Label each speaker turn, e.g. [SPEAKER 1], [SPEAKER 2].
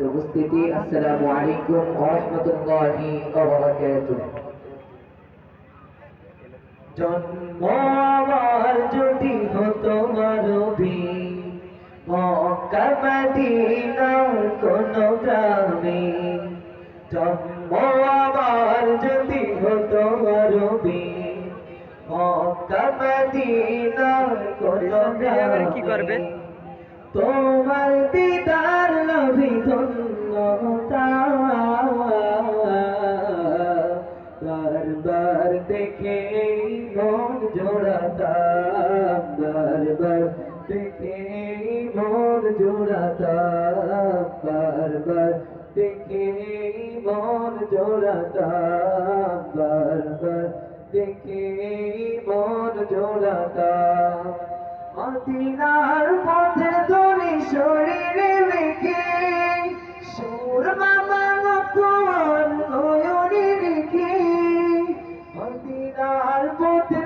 [SPEAKER 1] সম্মানিত উপস্থিতি আসসালামু আলাইকুম বারাকাতুহু জন্ম আমার যদি হতো মারবি মক্কা কোন গ্রামে জন্ম আমার যদি হতো মারবি মক্কা কোন গ্রামে
[SPEAKER 2] কি করবে?
[SPEAKER 1] বারবার দেখে মন জোড়াতাম বারবার দেখে মন জোড়াতাম বারবার দেখে মন জোড়াতাম বারবার দেখে মন জোড়াতাম মদিনার পথে ধরে শরীরে রেখে সুর মামা তার পথে